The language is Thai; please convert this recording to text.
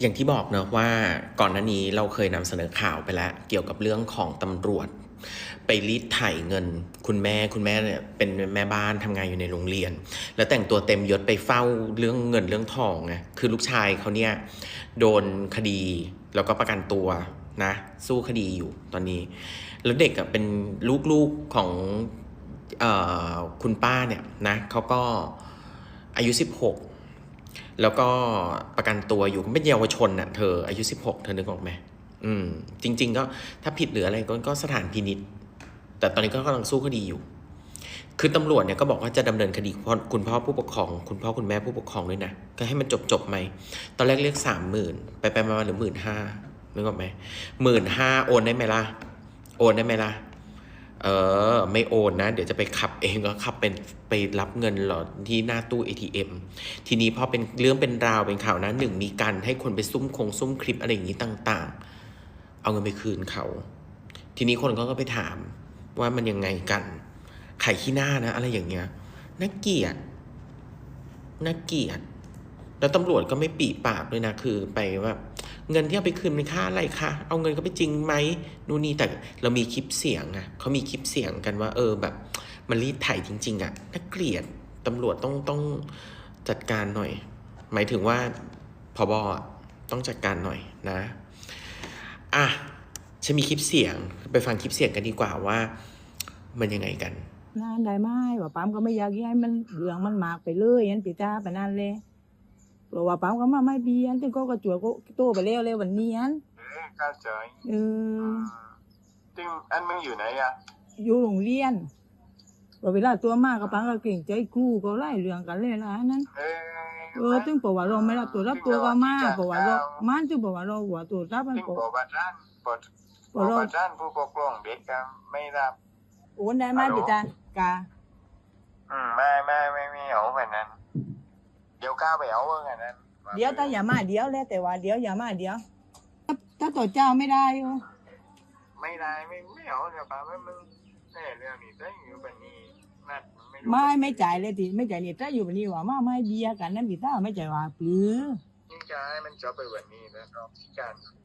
อย่างที่บอกเนอะว่าก่อนหน้านี้เราเคยนำเสนอข่าวไปแล้ว เกี่ยวกับเรื่องของตำรวจ ไปรีดไถเงิน คุณแม่คุณแม่เนี่ยเป็นแม่บ้านทำงานอยู่ในโรงเรียน แล้วแต่งตัวเต็มยศไปเฝ้าเรื่องเงินเรื่องทองไงคือลูกชายเขาเนี่ยโดนคดีแล้วก็ประกันตัวนะ สู้คดีอยู่ตอนนี้ แล้วเด็กอะเป็นลูกๆของออคุณป้าเนี่ยนะเขาก็อายุ 16 แล้วก็ประกันตัวอยู่เป็นเยาวชนน่ะเธออายุ 16 เธอนึกออกไหมอืม จริง ๆ ก็ถ้าผิดหรืออะไรก็ก็สถานพินิษแต่ตอนนี้ก็กำลังสู้คดีอยู่ คือตำรวจเนี่ยก็บอกว่าจะดำเนินคดีคุณพ่อผู้ปกครอง คุณพ่อคุณแม่ผู้ปกครองด้วยนะ ก็ให้มันจบจบไหม ตอนแรกเรียกสามหมื่นไปไปมาหรือหมื่นห้านึกออกไหมหมื่นห้าโอนได้ไหมล่ะ โอนได้ไหมล่ะ เออ ไม่โอนนะ เดี๋ยวจะไปขับเองก็ขับเป็นไปรับเงินหรอที่หน้าตู้ ATM ทีนี้พอเป็นเรื่องเป็นราวเป็นข่าวนะหนึ่งมีการให้คนไปซุ่มคงซุ่มคลิปอะไรอย่างนี้ต่าง ๆ เอาเงินไปคืนเขา ทีนี้คนก็ไปถามว่ามันยังไงกันไข่ขี้หน้านะ อะไรอย่างเงี้ยน่าเกียดน่าเกียดแล้วตำรวจก็ไม่ปีปากด้วยนะคือไปว่า เงินที่เอาไปคืนเป็นค่าอะไรคะเอาเงินก็ไปจริงไหมนู่นนี่แต่เรามีคลิปเสียงอะเขามีคลิปเสียงกันว่า เออแบบ มันรีดไถจริง ๆอะน่าเกลียดตำรวจต้องต้องจัดการหน่อย หมายถึงว่าพอบอะต้องจัดการหน่อยนะอะฉันมีคลิปเสียงไปฟังคลิปเสียงกันดีกว่าว่า มันยังไงกันนานได้ไหมว่าปั๊มก็ไม่อยากให้มันเรื่องมันหมากไปเลยยันปีตาไปนั่นเลย เพราะว่าปั๊มก็มาไม่เบียนถึงก็กระจวกก็โตไปแล้วเลยวันนี้อันเออเข้าใจเออซึ่งอันมึงอยู่ไหนอะอยู่โรงเรียนว่าเวลาตัวมากก็ปั๊มก็เก่งใจครูก็ไล่เรื่องกันเลยละอันนั้นเออเออถึงบอกว่าเราไม่รับตัวรับตัวก็มาบอกว่าเรามันถึงบอกว่าเราหัวตัวรับมันซึ่งบอกบอกว่าท่านบอกบอกบอกเราว่าท่านผู้ปกครองเด็กก็ไม่รับโอนได้ไหมปีตากาอืมไม่ไม่ไม่ไม่เอา แบบนั้นเดี๋ยวก้าวไปเอาเรื่องอันนั้นเดี๋ยวตาอย่ามาเดี๋ยวแล้วแต่ว่าเดี๋ยวอย่ามาเดี๋ยวถ้าถ้าต่อเจ้าไม่ได้โยไม่ได้ไม่ไม่เอาเดี๋ยวป้าไม่มึงแน่เรื่องนี้ได้อยู่แบบนี้นัดไม่รู้ไม่ไม่จ่ายเลยทีไม่จ่ายเนี่ยถ้าอยู่แบบนี้ว่ามาไม่เบียร์กันนั่นปีตาไม่จ่ายว่าปื้อนี่จะให้มันจบไปวันนี้แล้วรอบที่การคืน